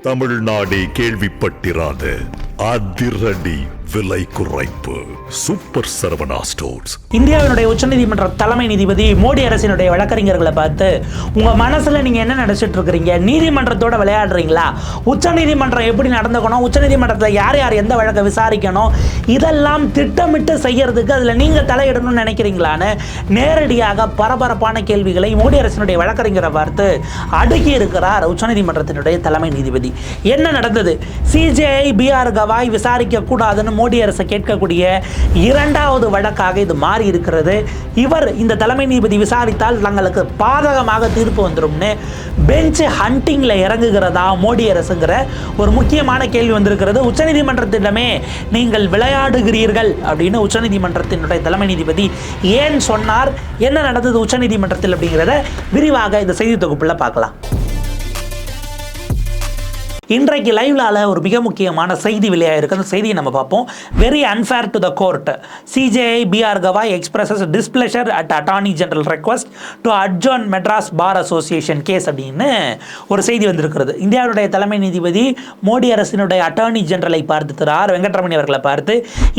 தமிழ்நாடே கேள்விப்பட்டிராத அதிரடி விலை குறைப்பு. சூப்பர் சரவணா ஸ்டோர்ஸ் இந்தியாவினுடைய உச்சநீதிமன்ற தலைமை நீதிபதி மோடி அரசினுடைய வழக்கறிஞர்களை பார்த்து உங்க மனசுல நீங்க என்ன நினைச்சிட்டு இருக்கிறீங்க? நீதிமன்றத்தோட விளையாடுறீங்களா? உச்சநீதிமன்றம் எப்படி நடந்துக்கணும்? உச்சநீதிமன்றத்தில் யார் யார் எந்த வழக்கை விசாரிக்கணும்? இதெல்லாம் திட்டமிட்டு செய்யறதுக்கு அதுல நீங்க தலையிடணும்னு நினைக்கிறீங்களான்னு நேரடியாக பரபரப்பான கேள்விகளை மோடி அரசினுடைய வழக்கறிஞரை பார்த்து அடுக்கி இருக்கிறார் உச்சநீதிமன்றத்தினுடைய தலைமை நீதிபதி. என்ன நடந்தது? சிஜேஐ பிஆர் கவாய் விசாரிக்க கூடாதுன்னு மோடி அரசை கேட்கக்கூடிய இரண்டாவது வழக்காக இது மாறி இருக்கிறது. இவர் இந்த தலைமை நீதிபதி விசாரித்தால் தங்களுக்கு பாதகமாக தீர்ப்பு வந்துடும்னு பெஞ்ச் ஹண்டிங்கில் இறங்குகிறதா மோடி அரசுங்கிற ஒரு முக்கியமான கேள்வி வந்திருக்கிறது. உச்சநீதிமன்றத்திடமே நீங்கள் விளையாடுகிறீர்கள் அப்படின்னு உச்சநீதிமன்றத்தினுடைய தலைமை நீதிபதி ஏன் சொன்னார்? என்ன நடந்தது உச்சநீதிமன்றத்தில் அப்படிங்கிறத விரிவாக இந்த செய்தி தொகுப்பில் பார்க்கலாம். இன்றைக்கு லைவ்லால் ஒரு மிக முக்கியமான செய்தி வெளியாக இருக்கு அந்த செய்தியை நம்ம பார்ப்போம். Very unfair to the court CJI B R Gavai expresses displeasure at attorney general request to adjourn Madras bar association case அப்படின்னு ஒரு செய்தி வந்திருக்கிறது. இந்தியாவுடைய தலைமை நீதிபதி மோடி அரசினுடைய அட்டார்னி ஜெனரலை பார்த்து திரு ஆர் வெங்கட்ரமணி அவர்களை பார்த்து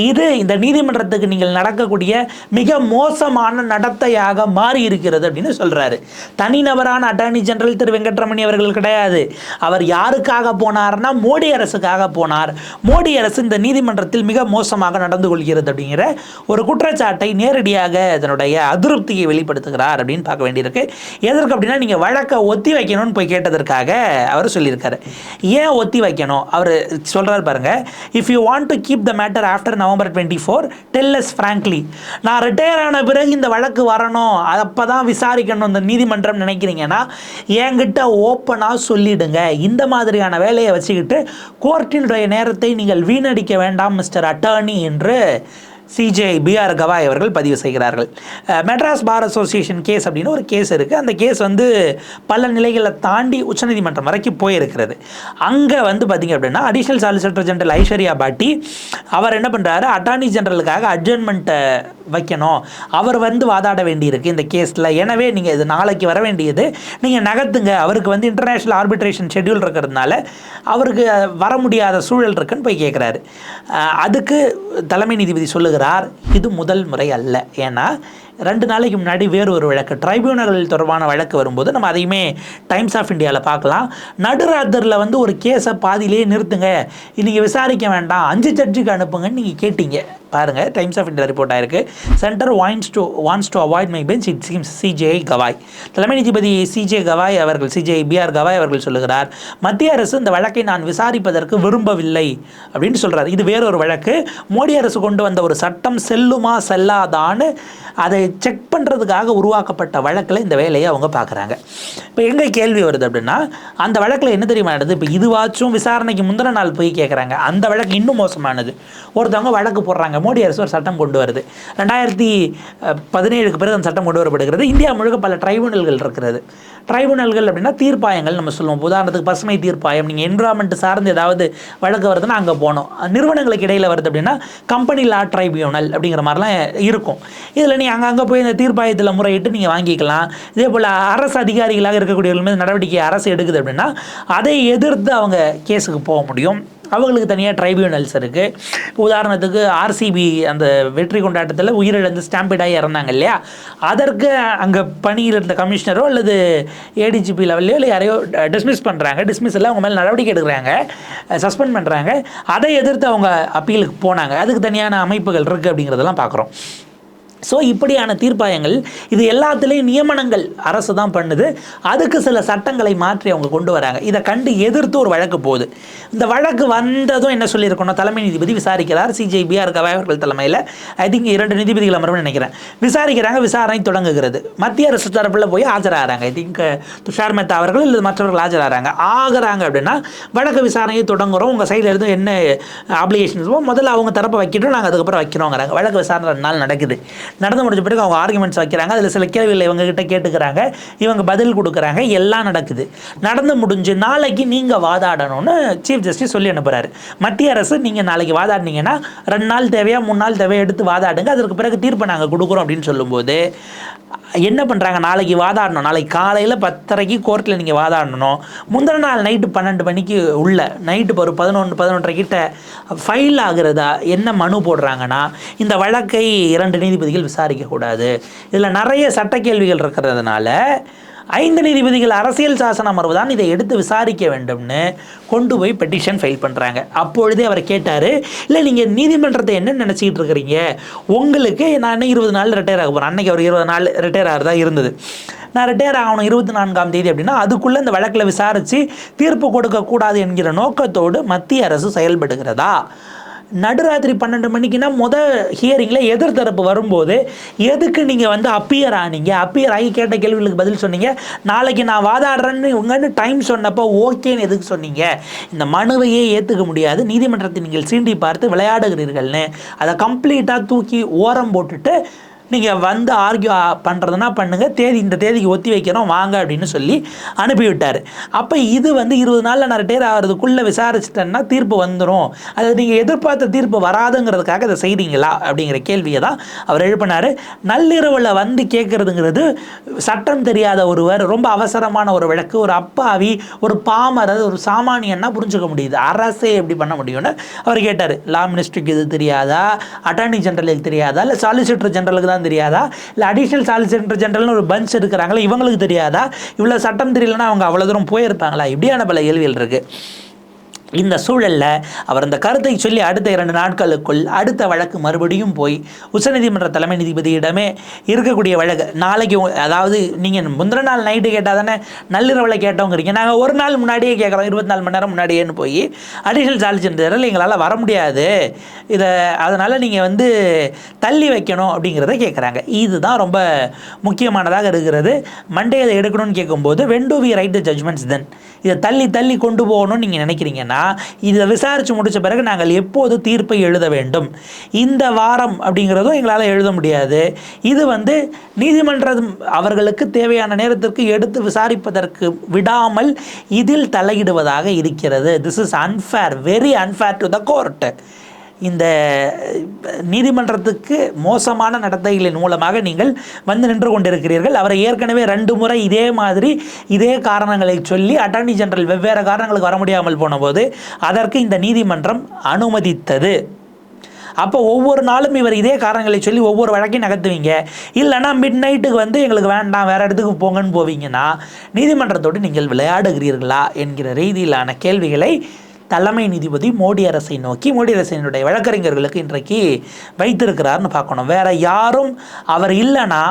இது இந்த நீதிமன்றத்துக்கு நீங்கள் நடக்கக்கூடிய மிக மோசமான நடத்தையாக மாறி இருக்கிறது அப்படின்னு சொல்கிறாரு தனிநபரான அட்டார்னி ஜெனரல் திரு வெங்கட்ரமணி அவர்கள் கிடையாது. அவர் யாருக்காக போனார்னா மோடி அரசுக்காக போனார். மோடி அரசு இந்த நீதிமன்றத்தில் மிக மோசமாக நடந்து கொள்கிறது அப்படிங்கிற ஒரு குற்றச்சாட்டை நேரடியாக அதனுடைய அதிருப்தியை வெளிப்படுத்துகிறார் அப்படின்னு பார்க்க வேண்டியிருக்கு. எதற்கு அப்படின்னா நீங்கள் வழக்கை ஒத்தி வைக்கணும்னு போய் கேட்டதற்காக அவர் சொல்லியிருக்காரு. ஏன் ஒத்தி வைக்கணும்? அவர் சொல்கிறார் பாருங்க if you want to keep the matter after November twenty four tells frankly நான் ரிட்டையர் ஆன பிறகு இந்த வழக்கு வரணும். அப்போ தான் விசாரிக்கணும் இந்த நீதிமன்றம் நினைக்கிறீங்கன்னா என்கிட்ட ஓப்பனாக சொல்லிடுங்க. இந்த மாதிரியான வேலையை வச்சுக்கிட்டு கோர்ட்டினுடைய நேரத்தை நீங்கள் வீணடிக்க வேண்டாம் மிஸ்டர் அட்டர்னி என்று சிஜே பிஆர் கவாய் அவர்கள் பதிவு செய்கிறார்கள். மெட்ராஸ் பார் அசோசியேஷன் கேஸ் அப்படின்னு ஒரு கேஸ் இருக்குது அந்த கேஸ் வந்து பல நிலைகளை தாண்டி உச்சநீதிமன்றம் வரைக்கும் போயிருக்கிறது. அங்கே வந்து பார்த்திங்க அப்படின்னா அடிஷனல் சாலிசிட்டர் ஜெனரல் ஐஸ்வர்யா பாட்டி அவர் என்ன பண்ணுறாரு அட்டார்னி ஜெனரலுக்காக அட்ஜர்ன்மெண்ட்டை வைக்கணும். அவர் வந்து வாதாட வேண்டியிருக்கு இந்த கேஸில். எனவே நீங்கள் இது நாளைக்கு வர வேண்டியது. நீங்கள் நகர்த்துங்க. அவருக்கு வந்து இன்டர்நேஷ்னல் ஆர்பிட்ரேஷன் ஷெட்யூல் இருக்கிறதுனால அவருக்கு வர முடியாத சூழல் இருக்குன்னு போய் கேட்குறாரு அதுக்கு தலைமை நீதிபதி சொல்லுகிறார். இது முதல் முறை அல்ல. ஏன்னா ரெண்டு நாளைக்கு முன்னாடி வேறு ஒரு வழக்கு ட்ரைபியூனல் தொடர்பான வழக்கு வரும்போது நம்ம அதையுமே டைம்ஸ் ஆஃப் இந்தியாவில் பார்க்கலாம். நடுராத்திரில் வந்து ஒரு கேஸை பாதியிலே நிறுத்துங்க. நீங்கள் விசாரிக்க வேண்டாம். அஞ்சு ஜட்ஜுக்கு அனுப்புங்கன்னு நீங்கள் கேட்டீங்க. பாருங்கள் டைம்ஸ் ஆஃப் இந்தியா ரிப்போர்ட் ஆயிருக்கு. Centre wants to wants to avoid my bench it seems CJ Gavai தலைமை நீதிபதி சிஜே கவாய் அவர்கள் சிஜே பிஆர் கவாய் அவர்கள் சொல்லுகிறார் மத்திய அரசு இந்த வழக்கை நான் விசாரிப்பதற்கு விரும்பவில்லை. அப்படின்னு சொல்றாரு. இது வேறொரு வழக்கு. மோடி அரசு கொண்டு வந்த ஒரு சட்டம் சட்டம் செல்லுமா செல்லாதான்னு அதை செக் பண்ணுறதுக்காக உருவாக்கப்பட்ட வழக்கில் இந்த வேலையை அவங்க பார்க்குறாங்க. இப்போ எங்கே கேள்வி வருது அப்படின்னா அந்த வழக்கில் என்ன தெரியுமா நடந்தது? இப்போ இதுவாச்சும் விசாரணைக்கு முந்தின நாள் போய் கேட்குறாங்க. அந்த வழக்கு இன்னும் மோசமானது. ஒருத்தவங்க வழக்கு போடுறாங்க. மோடி அரசு ஒரு சட்டம் கொண்டு வருது. ரெண்டாயிரத்தி பதினேழுக்கு பிறகு அந்த சட்டம் கொண்டு வரப்படுகிறது. இந்தியா முழுக்க பல ட்ரைபுனல்கள் இருக்கிறது. ட்ரைபுனல்கள் அப்படின்னா தீர்ப்பாயங்கள் நம்ம சொல்லுவோம். உதாரணத்துக்கு பசுமை தீர்ப்பாயம் நீங்கள் என்விரான்மெண்ட் சார்ந்து ஏதாவது வழக்கு வருதுன்னா அங்கே போகணும். நிறுவனங்களுக்கு இடையில் வருது அப்படின்னா கம்பெனி லா ட்ரைபியூனல் அப்படிங்கிற மாதிரிலாம் இருக்கும். இதில் நீங்கள் அங்கங்கே போய் இந்த தீர்ப்பாயத்தில் முறையிட்டு நீங்கள் வாங்கிக்கலாம். இதே போல் அரசு அதிகாரிகளாக இருக்கக்கூடியவர்கள் மீது நடவடிக்கை அரசு எடுக்குது அப்படின்னா அதை எதிர்த்து அவங்க கேஸுக்கு போக முடியும். அவங்களுக்கு தனியாக ட்ரைபியூனல்ஸ் இருக்குது உதாரணத்துக்கு ஆர்சிபி அந்த வெற்றி கொண்டாட்டத்தில் உயிரிழந்து ஸ்டாம்பிடாகி இறந்தாங்க இல்லையா? அதற்கு அங்கே பணியில் இருந்த கமிஷனரோ அல்லது ஏடிஜிபி லெவல்லையோ இல்லை யாரையோ டிஸ்மிஸ் பண்ணுறாங்க டிஸ்மிஸ் எல்லாம் அவங்க மேலே நடவடிக்கை எடுக்கிறாங்க. சஸ்பெண்ட் பண்ணுறாங்க அதை எதிர்த்து அவங்க அப்பீலுக்கு போனாங்க. அதுக்கு தனியான அமைப்புகள் இருக்குது அப்படிங்கிறதெல்லாம் பார்க்குறோம் ஸோ இப்படியான தீர்ப்பாயங்கள் இது எல்லாத்துலேயும் நியமனங்கள் அரசு தான் பண்ணுது. அதுக்கு சில சட்டங்களை மாற்றி அவங்க கொண்டு வராங்க. இதை கண்டு எதிர்த்து ஒரு வழக்கு போகுது. இந்த வழக்கு வந்ததும் என்ன சொல்லியிருக்கணும்? தலைமை நீதிபதி விசாரிக்கிறார். சிஜே பிஆர் கவாய் அவர்கள் தலைமையில். ஐ திங்க் இரண்டு நீதிபதிகள் அமர்வு நினைக்கிறேன். விசாரிக்கிறாங்க விசாரணை தொடங்குகிறது. மத்திய அரசு தரப்பில் போய் ஆஜராகிறாங்க. ஐ திங்க் துஷார் மேத்தா அவர்கள் இல்லை மற்றவர்கள் ஆஜராகிறாங்க. ஆகிறாங்க அப்படின்னா வழக்கு விசாரணையை தொடங்குகிறோம் உங்கள் சைடில் இருந்து என்ன ஆப்ளிகேஷன்ஸ் முதல்ல அவங்க தரப்பை வைக்கிறோம் நாங்கள் அதுக்கப்புறம் வைக்கிறோங்கிறாங்க. வழக்கு விசாரணை ரெண்டு நாள் நடக்குது. நடந்து முடிஞ்ச பிறகு அவங்க ஆர்குமெண்ட்ஸ் வைக்கிறாங்க. அதில் சில கேள்விகளை இவங்க கிட்ட கேட்டுக்கிறாங்க. இவங்க பதில் கொடுக்குறாங்க. எல்லாம் நடக்குது. நடந்து முடிஞ்சு நாளைக்கு நீங்கள் வாதாடணும்னு சீஃப் ஜஸ்டிஸ் சொல்லி அனுப்புகிறாரு மத்திய அரசு நீங்கள் நாளைக்கு வாதாடினீங்கன்னா ரெண்டு நாள் தேவையா மூணு நாள் தேவையா எடுத்து வாதாடுங்க. அதற்கு பிறகு தீர்ப்பை நாங்கள் கொடுக்குறோம் அப்படின்னு சொல்லும்போது என்ன பண்ணுறாங்க நாளைக்கு வாதாடணும். நாளைக்கு காலையில் பத்தரைக்கு கோர்ட்டில் நீங்கள் வாதாடணும். முந்தின நாள் நைட்டு பன்னெண்டு மணிக்கு உள்ள நைட்டு ஒரு பதினொன்று பதினொன்றரை கிட்ட ஃபைல் ஆகுறதா என்ன மனு போடுறாங்கன்னா இந்த வழக்கை இரண்டு நீதிபதிகள் விசாரிக்கக்கூடாது. இதில் நிறைய சட்ட கேள்விகள் இருக்கிறதுனால ஐந்து நீதிபதிகள் அரசியல் சாசன அமர்வு தான் இதை எடுத்து விசாரிக்க வேண்டும்னு கொண்டு போய் பெட்டிஷன் ஃபைல் பண்ணுறாங்க அப்பொழுதே அவர் கேட்டார் இல்லை நீங்கள் நீதிமன்றத்தை என்ன நினச்சிக்கிட்டு இருக்கிறீங்க? உங்களுக்கு நான் இன்னும் இருபது நாள் ரிட்டையர் ஆக போகிறேன் அன்னைக்கு அவர் இருபது நாள் ரிட்டையர் ஆகிறதா இருந்தது. நான் ரிட்டையர் ஆகணும் இருபத்தி நான்காம் தேதி அப்படின்னா அதுக்குள்ளே இந்த வழக்கில் விசாரித்து தீர்ப்பு கொடுக்கக்கூடாது என்கிற நோக்கத்தோடு மத்திய அரசு செயல்படுகிறதா? நடுராத்திரி பன்னெண்டு மணிக்குன்னா முத ஹியரிங்கில் எதிர்த்தரப்பு வரும்போது எதுக்கு நீங்கள் வந்து அப்பியர் ஆனீங்க? அப்பியர் ஆகி கேட்ட கேள்விகளுக்கு பதில் சொன்னீங்க. நாளைக்கு நான் வாதாடுறேன்னு உங்கன்னு டைம் சொன்னப்போ ஓகேன்னு எதுக்கு சொன்னீங்க? இந்த மனுவையே ஏற்றுக்க முடியாது. நீதிமன்றத்தை நீங்கள் சீண்டி பார்த்து விளையாடுகிறீர்கள்னு. அதை கம்ப்ளீட்டாக தூக்கி ஓரம் போட்டுட்டு நீங்கள் வந்து ஆர்கியூ பண்ணுறதுனா பண்ணுங்கள் தேதி இந்த தேதிக்கு ஒத்தி வைக்கிறோம் வாங்க அப்படின்னு சொல்லி அனுப்பிவிட்டார். அப்போ இது வந்து இருபது நாளில் நான் ரிட்டையர் ஆகிறதுக்குள்ளே விசாரிச்சிட்டேன்னா தீர்ப்பு வந்துடும் அது நீங்கள் எதிர்பார்த்த தீர்ப்பு வராதுங்கிறதுக்காக இதை செய்கிறீங்களா அப்படிங்கிற கேள்வியை தான் அவர் எழுப்பினார். நள்ளிரவில் வந்து கேட்குறதுங்கிறது சட்டம் தெரியாத ஒருவர் ரொம்ப அவசரமான ஒரு வழக்கு ஒரு அப்பாவி ஒரு பாமரர் ஒரு சாமானியன்னா புரிஞ்சுக்க முடியுது. அரசே எப்படி பண்ண முடியும்னு அவர் கேட்டார். லா மினிஸ்ட்ரிக்கு இது தெரியாதா? அட்டார்னி ஜெனரலுக்கு தெரியாதா? இல்லை சாலிசிட்டர் ஜெனரலுக்கு தான் தெரியாதா? இல்லை அடிஷ்னல் சாலிசிட்டர் ஜெனரல்னு ஒரு பஞ்ச் இருக்கிறாங்களா இவங்களுக்கு தெரியாதா? இவ்வளோ சட்டம் தெரியலன்னா அவங்க அவ்வளோ தூரம் போயிருப்பாங்களா? இப்படியான பல கேள்விகள் இருக்குது இந்த சூழலில் அவர் அந்த கருத்தை சொல்லி அடுத்த இரண்டு நாட்களுக்குள் அடுத்த வழக்கு மறுபடியும் போய் உச்சநீதிமன்ற தலைமை நீதிபதியிடமே இருக்கக்கூடிய வழக்கு. நாளைக்கு அதாவது நீங்கள் முந்திர நாள் நைட்டு கேட்டால் தானே நள்ளிரவில் கேட்டவங்கிறீங்க நாங்கள் ஒரு நாள் முன்னாடியே கேட்குறோம் இருபத்தி நாலு மணி நேரம் முன்னாடியேன்னு போய் அடிஷனல் சார்ஜ் எங்களால் வர முடியாது. இதை அதனால் நீங்கள் வந்து தள்ளி வைக்கணும் அப்படிங்கிறத கேட்குறாங்க இதுதான் ரொம்ப முக்கியமானதாக இருக்கிறது. மண்டே அதை எடுக்கணும்னு கேட்கும்போது when do we write the judgments then இதை தள்ளி தள்ளி கொண்டு போகணும்னு நீங்கள் நினைக்கிறீங்கன்னா இதை விசாரித்து முடித்த பிறகு நாங்கள் எப்போது தீர்ப்பை எழுத வேண்டும்? இந்த வாரம் அப்படிங்கிறதும் எங்களால் எழுத முடியாது. இது வந்து நீதிமன்றம் அவர்களுக்கு தேவையான நேரத்திற்கு எடுத்து விசாரிப்பதற்கு விடாமல் இதில் தலையிடுவதாக இருக்கிறது. This is unfair very unfair to the court இந்த நீதிமன்றத்துக்கு மோசமான நடத்தைகளின் மூலமாக நீங்கள் வந்து நின்று கொண்டிருக்கிறீர்கள். அவரை ஏற்கனவே ரெண்டு முறை இதே மாதிரி இதே காரணங்களை சொல்லி அட்டார்னி ஜெனரல் வெவ்வேறு காரணங்களுக்கு வர முடியாமல் போனபோது அதற்கு இந்த நீதிமன்றம் அனுமதித்தது. அப்போ ஒவ்வொரு நாளும் இவர் இதே காரணங்களை சொல்லி ஒவ்வொரு வழக்கையும் நகர்த்துவீங்க. இல்லைன்னா மிட் நைட்டுக்கு வந்து எங்களுக்கு வேண்டாம் வேறு இடத்துக்கு போங்கன்னு போவீங்கன்னா நீதிமன்றத்தோடு நீங்கள் விளையாடுகிறீர்களா என்கிற ரீதியிலான கேள்விகளை தலைமை நீதிபதி மோடி அரசை நோக்கி மோடி அரசினுடைய வழக்கறிஞர்களுக்கு இன்றைக்கு வைத்திருக்கிறார்னு பார்க்கணும். வேற யாரும் அவர் இல்லைன்னா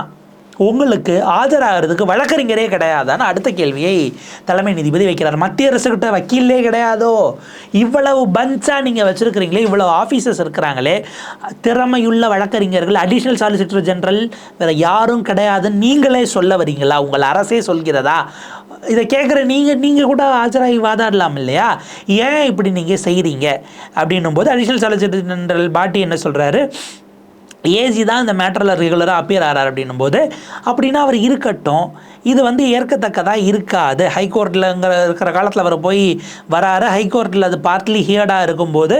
உங்களுக்கு ஆஜராகிறதுக்கு வழக்கறிஞரே கிடையாதான்னு அடுத்த கேள்வியை தலைமை நீதிபதி வைக்கிறார். மத்திய அரசுகிட்ட வக்கீலே கிடையாதோ? இவ்வளவு பஞ்சாக நீங்கள் வச்சுருக்கிறீங்களே இவ்வளவு ஆஃபீஸர்ஸ் இருக்கிறாங்களே திறமையுள்ள வழக்கறிஞர்கள் அடிஷ்னல் சாலிசிட்டர் ஜெனரல் வேறு யாரும் கிடையாதுன்னு நீங்களே சொல்ல வரீங்களா? உங்கள் அரசே சொல்கிறதா? இதை கேட்குற நீங்கள் நீங்கள் கூட ஆஜராகி வாதாடலாம் இல்லையா? ஏன் இப்படி நீங்கள் செய்கிறீங்க அப்படின்னும் போது அடிஷனல் சாலிசிட்டர் ஜெனரல் பாட்டி என்ன சொல்கிறாரு ஏஜி தான் இந்த மேட்டரில் ரெகுலராக அப்பியர் ஆகிறார் அப்படின்னும் போது அப்படின்னா அவர் இருக்கட்டும். இது வந்து ஏற்கத்தக்கதாக இருக்காது. ஹைகோர்ட்டில்ங்கிற இருக்கிற காலத்தில் அவர் போய் வராரு. ஹைகோர்ட்டில் அது பார்ட்லி ஹியர்டாக இருக்கும்போது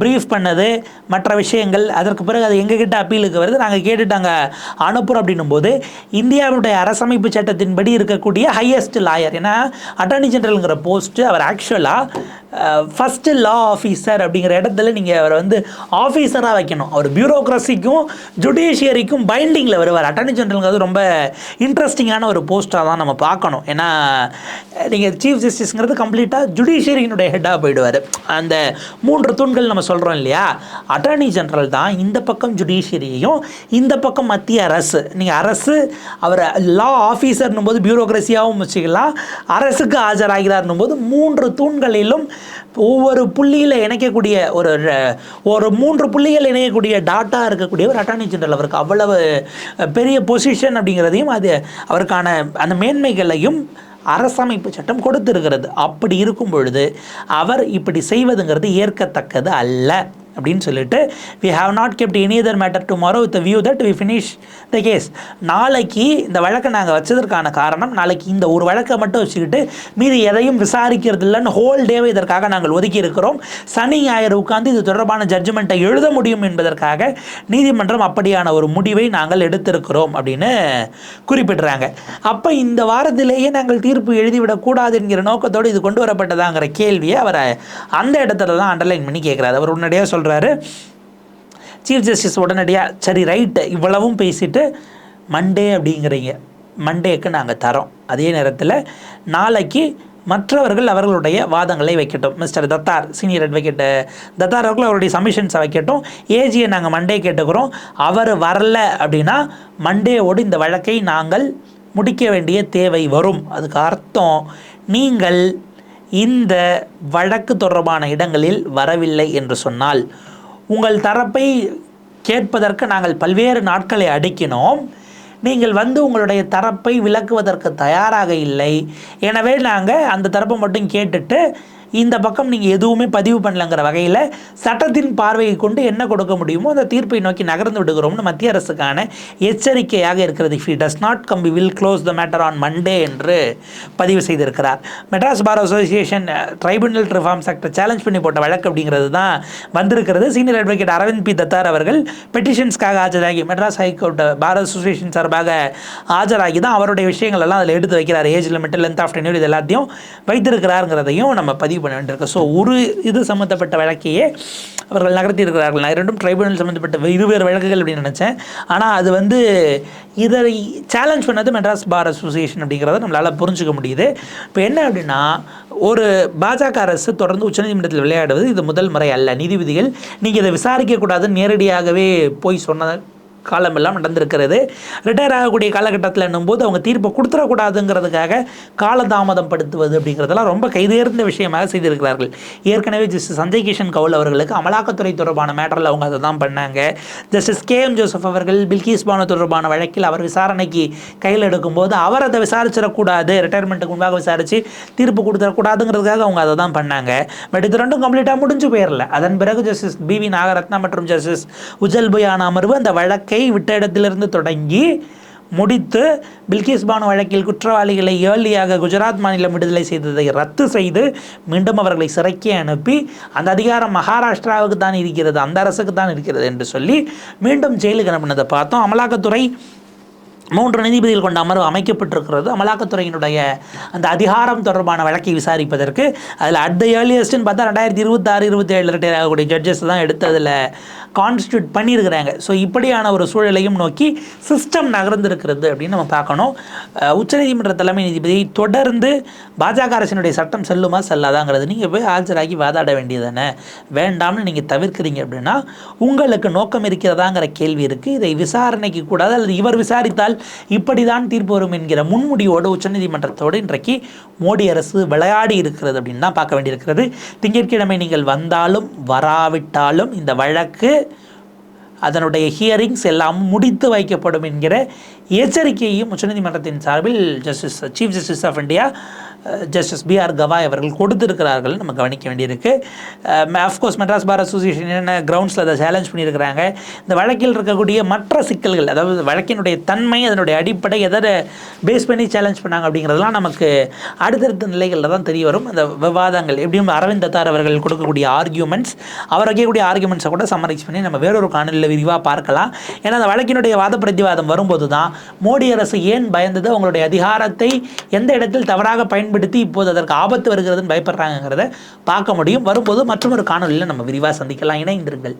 ப்ரீஃப் பண்ணது மற்ற விஷயங்கள் அதற்கு பிறகு அது எங்ககிட்ட அப்பீலுக்கு வருது. நாங்கள் கேட்டுட்டு அங்கே அனுப்புகிறோம் அப்படின்னும் போது இந்தியாவுடைய அரசமைப்பு சட்டத்தின்படி இருக்கக்கூடிய ஹையஸ்ட் லாயர் ஏன்னா அட்டார்னி ஜெனரலுங்கிற போஸ்ட்டு அவர் ஆக்சுவலாக ஃபஸ்ட்டு லா ஆஃபீஸர் அப்படிங்கிற இடத்துல நீங்கள் அவரை வந்து ஆஃபீஸராக வைக்கணும். அவர் பியூரோக்ரஸிக்கும் ஜுடிஷியரிக்கும் பைண்டிங்கில் வருவார். அட்டர்னி ஜெனரலுங்கிறது ரொம்ப இன்ட்ரெஸ்டிங்கான ஒரு போஸ்ட்டாக தான் நம்ம பார்க்கணும். ஏன்னா நீங்கள் சீஃப் ஜஸ்டிஸ்ங்கிறது கம்ப்ளீட்டாக ஜுடிஷியரியினுடைய ஹெட்டாக போயிடுவார். அந்த மூன்று தூண்கள் நம்ம சொல்கிறோம் இல்லையா? அட்டர்னி ஜெனரல் தான் இந்த பக்கம் ஜுடிஷியரியையும் இந்த பக்கம் மத்திய அரசு. நீங்கள் அரசு அவரை லா ஆஃபீஸர்னும் போது பியூரோக்ரஸியாகவும் வச்சுக்கலாம். அரசுக்கு ஆஜராகிறார்னும் போது மூன்று தூண்களிலும் ஒவ்வொரு புள்ளியில் இணைக்கக்கூடிய ஒரு ஒரு மூன்று புள்ளிகள் இணையக்கூடிய டாட்டா இருக்கக்கூடிய ஒரு அட்டார்னி ஜெனரல் அவருக்கு அவ்வளவு பெரிய பொசிஷன் அப்படிங்கிறதையும் அது அவருக்கான அந்த மேன்மைகளையும் அரசமைப்பு சட்டம் கொடுத்திருக்கிறது. அப்படி இருக்கும் பொழுது அவர் இப்படி செய்வதுங்கிறது ஏற்கத்தக்கது அல்ல. அப்படின்னு சொல்லிட்டு we have not kept any other matter tomorrow with view that we finish the case நாளைக்கு இந்த வழக்கை நாங்கள் வச்சதற்கான காரணம் நாளைக்கு இந்த ஒரு வழக்கை மட்டும் வச்சுக்கிட்டு மீதி எதையும் விசாரிக்கிறது இல்லைன்னு ஹோல் டேவை இதற்காக நாங்கள் ஒதுக்கி இருக்கிறோம். சனி ஞாயிறு உட்கார்ந்து இது தொடர்பான ஜட்ஜ்மெண்ட்டை எழுத முடியும் என்பதற்காக நீதிமன்றம் அப்படியான ஒரு முடிவை நாங்கள் எடுத்திருக்கிறோம் அப்படின்னு குறிப்பிடுறாங்க. அப்போ இந்த வாரத்திலேயே நாங்கள் தீர்ப்பு எழுதிவிடக்கூடாது என்கிற நோக்கத்தோடு இது கொண்டு வரப்பட்டதாங்கிற கேள்வியை அவர் அந்த இடத்துல தான் அண்டர்லைன் பண்ணி கேட்குறாரு. அவர் உடனடியாக சொல்கிறாரு சீஃப் ஜஸ்டிஸ் உடனடியாக சரி ரைட்டு இவ்வளவும் பேசிட்டு மண்டே அப்படிங்கிறீங்க. மண்டேக்கு நாங்கள் தரோம். அதே நேரத்தில் நாளைக்கு மற்றவர்கள் அவர்களுடைய வாதங்களை வைக்கட்டும். Mister Datar senior advocate Datar அவர்கள் அவருடைய சமிஷன்ஸை வைக்கட்டும். ஏஜியை நாங்கள் மண்டே கேட்டுக்கிறோம். அவர் வரல அப்படின்னா மண்டேவோடு இந்த வழக்கை நாங்கள் முடிக்க வேண்டிய தேவை வரும். அதுக்கு அர்த்தம் நீங்கள் இந்த வழக்கு தொடர்பான இடங்களில் வரவில்லை என்று சொன்னால் உங்கள் தரப்பை கேட்பதற்கு நாங்கள் பல்வேறு நாட்களை அடுக்கினோம். நீங்கள் வந்து உங்களுடைய தரப்பை விளக்குவதற்கு தயாராக இல்லை. எனவே நாங்கள் அந்த தரப்பை மட்டும் கேட்டுட்டு இந்த பக்கம் நீங்கள் எதுவுமே பதிவு பண்ணலங்கிற வகையில் சட்டத்தின் பார்வையை கொண்டு என்ன கொடுக்க முடியுமோ அந்த தீர்ப்பை நோக்கி நகர்ந்து விடுகிறோம்னு மத்திய அரசுக்கான எச்சரிக்கையாக இருக்கிறது. If does not come we will close the matter on Monday என்று பதிவு செய்திருக்கிறார். Madras bar association tribunal reforms ஆக்டை challenge பண்ணி போட்ட வழக்கு அப்படிங்கிறது தான் வந்திருக்கிறது. Senior advocate Arvind P Datar அவர்கள் பெட்டிஷன்ஸ்க்காக ஆஜராகி மெட்ராஸ் ஹைகோர்ட் பார் அசோசியேஷன் சார்பாக ஆஜராகி தான் அவருடைய விஷயங்கள் எல்லாம் அதில் எடுத்து வைக்கிறார். Age limit length of tenure இது எல்லாத்தையும் வைத்திருக்கிறாருங்கிறதையும் நம்ம பதிவு பண்ண வேண்டியிருக்கு ஸோ ஒரு இது சம்மந்தப்பட்ட வழக்கையே அவர்கள் நகர்த்தி இருக்கிறார்கள் நான் இரண்டும் ட்ரைபுனல் சம்மந்தப்பட்ட இருவேறு வழக்குகள் அப்படின்னு நினச்சேன். ஆனால் அது வந்து இதை சேலஞ்ச் பண்ணது மெட்ராஸ் பார் அசோசியேஷன் அப்படிங்கிறத நம்மளால் புரிஞ்சுக்க முடியுது. இப்போ என்ன அப்படின்னா ஒரு பாஜக அரசு தொடர்ந்து உச்சநீதிமன்றத்தில் விளையாடுவது இது முதல் முறை அல்ல. நீதிபதிகள் நீங்கள் இதை விசாரிக்கக்கூடாதுன்னு நேரடியாகவே போய் சொன்ன காலமெல்லாம் நடந்திருக்கிறது. ரிட்டையர் ஆகக்கூடிய காலகட்டத்தில் என்னும்போது அவங்க தீர்ப்பை கொடுத்துடக்கூடாதுங்கிறதுக்காக காலதாமதம் படுத்துவது அப்படிங்கிறதெல்லாம் ரொம்ப கைதேர்ந்த விஷயமாக செய்திருக்கிறார்கள். ஏற்கனவே ஜஸ்டிஸ் சஞ்சய் கிஷன் கவுல் அவர்களுக்கு அமலாக்கத்துறை தொடர்பான மேட்டரில் அவங்க அதை தான் பண்ணாங்க. ஜஸ்டிஸ் கே எம் ஜோசப் அவர்கள் பில்கிஸ் பானு தொடர்பான வழக்கில் அவர் விசாரணைக்கு கையில் எடுக்கும்போது அவர் அதை விசாரிச்சிடக்கூடாது. ரிட்டையர்மெண்ட்டுக்கு முன்பாக விசாரித்து தீர்ப்பு கொடுத்துடக்கூடாதுங்கிறதுக்காக அவங்க அதை தான் பண்ணாங்க. பட் இது ரெண்டும் கம்ப்ளீட்டாக முடிஞ்சு போயிடல அதன் பிறகு ஜஸ்டிஸ் பி வி நாகரத்னா மற்றும் ஜஸ்டிஸ் உஜல் புயான அமர்வு அந்த வழக்கை விட்ட இடத்திலிருந்து தொடங்கி முடித்து பில்கிஸ் பானு வழக்கில் குற்றவாளிகளை ஏர்லியாக குஜராத் மாநிலம் விடுதலை செய்ததை ரத்து செய்து மீண்டும் அவர்களை சிறைக்கு அனுப்பி அந்த அதிகாரம் மகாராஷ்டிராவுக்கு தான் இருக்கிறது அந்த அரசுக்கு தான் இருக்கிறது என்று சொல்லி மீண்டும் ஜெயிலுக்கு அனுப்பினதை பார்த்தோம். அமலாக்கத்துறை மூன்று நீதிபதிகள் கொண்ட அமர்வு அமைக்கப்பட்டிருக்கிறது. அமலாக்கத்துறையினுடைய அந்த அதிகாரம் தொடர்பான வழக்கை விசாரிப்பதற்கு அதில் அட் த ஏர்லியஸ்ட்னு பார்த்தா ரெண்டாயிரத்தி இருபத்தாறு இருபத்தேழு ரிட்டையர் ஆகக்கூடிய ஜட்ஜஸ் தான் எடுத்து அதில் கான்ஸ்டியூட் பண்ணியிருக்கிறாங்க. ஸோ இப்படியான ஒரு சூழலையும் நோக்கி சிஸ்டம் நகர்ந்திருக்கிறது அப்படின்னு நம்ம பார்க்கணும். உச்சநீதிமன்ற தலைமை நீதிபதி தொடர்ந்து பாஜக அரசினுடைய சட்டம் செல்லுமா செல்லாதாங்கிறது நீங்கள் போய் ஆஜராகி வாதாட வேண்டியதானே வேண்டாம்னு நீங்கள் தவிர்க்கிறீங்க அப்படின்னா உங்களுக்கு நோக்கம் இருக்கிறதாங்கிற கேள்வி இருக்குது இதை விசாரணைக்கு கூடாது. அல்லது இவர் விசாரித்தால் இப்படி இப்படிதான் தீர்ப்பு வரும் என்கிற முன்முடிவோடு உச்சநீதிமன்றத்தோடு இன்றைக்கு மோடி அரசு விளையாடி இருக்கிறது அப்படின்னு தான் பார்க்க வேண்டியிருக்கிறது. திங்கட்கிழமை நீங்கள் வந்தாலும் வராவிட்டாலும் இந்த வழக்கு அதனுடைய ஹியரிங்ஸ் எல்லாம் முடித்து வைக்கப்படும் என்கிற எச்சரிக்கையையும் உச்சநீதிமன்றத்தின் சார்பில் justice chief justice of India justice B R Gavai அவர்கள் கொடுத்துருக்கிறார்கள். நம்ம கவனிக்க வேண்டியிருக்கு. அஃப்கோர்ஸ் மெட்ராஸ் பார் அசோசியேஷன் என்ன கிரவுண்ட்ஸில் அதை சேலஞ்ச் பண்ணியிருக்கிறாங்க. இந்த வழக்கில் இருக்கக்கூடிய மற்ற சிக்கல்கள் அதாவது வழக்கினுடைய தன்மை அதனுடைய அடிப்படை எதை பேஸ் பண்ணி சேலஞ்ச் பண்ணாங்க அப்படிங்கிறதெல்லாம் நமக்கு அடுத்தடுத்த நிலைகளில் தான் தெரிய வரும். அந்த விவாதங்கள் எப்படியும் அரவிந்த் தத்தார் அவர்கள் கொடுக்கக்கூடிய ஆர்கியூமெண்ட்ஸ் அவர் வைக்கக்கூடிய ஆர்கியூமெண்ட்ஸை கூட சம்மரைஸ் பண்ணி நம்ம வேறொரு காணொலியில் விரிவாக பார்க்கலாம். ஏன்னா அந்த வழக்கினுடைய வாத பிரதிவாதம் வரும்போது தான் மோடி அரசு ஏன் பயந்தது? அவங்களுடைய அதிகாரத்தை எந்த இடத்தில் தவறாக பயன் பயன்படுத்தி இப்போது அதற்கு ஆபத்து வருகிறதுன்னு பயப்படுறாங்கிறத பார்க்க முடியும். வரும்போது மற்றொரு காணொலியில் நம்ம விரிவாக சந்திக்கலாம். இணைந்திருங்கள்.